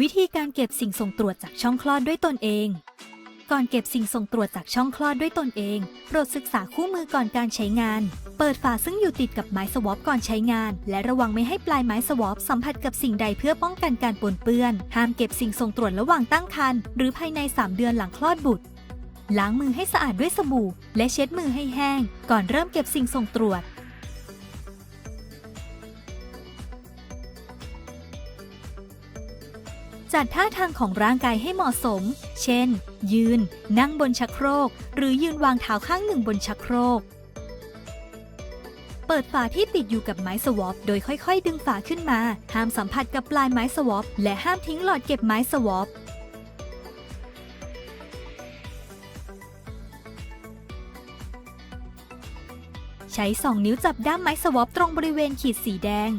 วิธีการเก็บสิ่งส่งตรวจจากช่องคลอดด้วยตนเอง ก่อนเก็บสิ่งส่งตรวจจากช่องคลอดด้วยตนเอง โปรดศึกษาคู่มือก่อนการใช้งาน เปิดฝาซึ่งอยู่ติดกับไม้สวอปก่อนใช้งาน และระวังไม่ให้ปลายไม้สวอปสัมผัสกับสิ่งใดเพื่อป้องกันการปนเปื้อน ห้ามเก็บสิ่งส่งตรวจระหว่างตั้งครรภ์หรือภายใน 3 เดือนหลังคลอดบุตร ล้างมือให้สะอาดด้วยสบู่ และเช็ดมือให้แห้ง ก่อนเริ่มเก็บสิ่งส่งตรวจ จัดท่าทางของร่างกายให้เหมาะสม เช่น ยืน นั่งบนชักโครก หรือยืนวางเท้าข้างหนึ่งบนชักโครก เปิดฝาที่ติดอยู่กับไม้สวอปโดยค่อยๆ ดึงฝาขึ้นมา ห้ามสัมผัสกับปลายไม้สวอปและห้ามทิ้งหลอดเก็บไม้สวอปใช้ 2 นิ้วจับด้ามไม้สวอปตรงบริเวณขีดสีแดง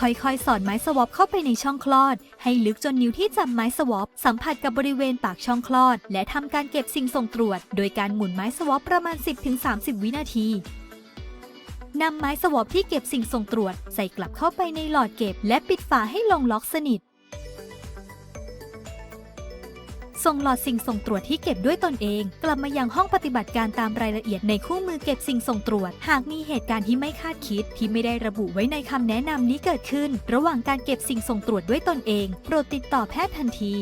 ค่อยๆ สอดไม้สวอปเข้าไปในช่องคลอด ให้ลึกจนนิ้วที่จับไม้สวอปสัมผัสกับบริเวณปากช่องคลอด และทำการเก็บสิ่งส่งตรวจ โดยการหมุนไม้สวอปประมาณ 10-30 วินาทีนำไม้สวอปที่เก็บสิ่งส่งตรวจ ใส่กลับเข้าไปในหลอดเก็บ และปิดฝาให้ลงล็อกสนิท ส่งหลอดสิ่งส่งตรวจที่เก็บด้วยตนเอง กลับมายังห้องปฏิบัติการตามรายละเอียดในคู่มือเก็บสิ่งส่งตรวจ หากมีเหตุการณ์ที่ไม่คาดคิดที่ไม่ได้ระบุไว้ในคำแนะนำนี้เกิดขึ้น ระหว่างการเก็บสิ่งส่งตรวจด้วยตนเอง โปรดติดต่อแพทย์ทันที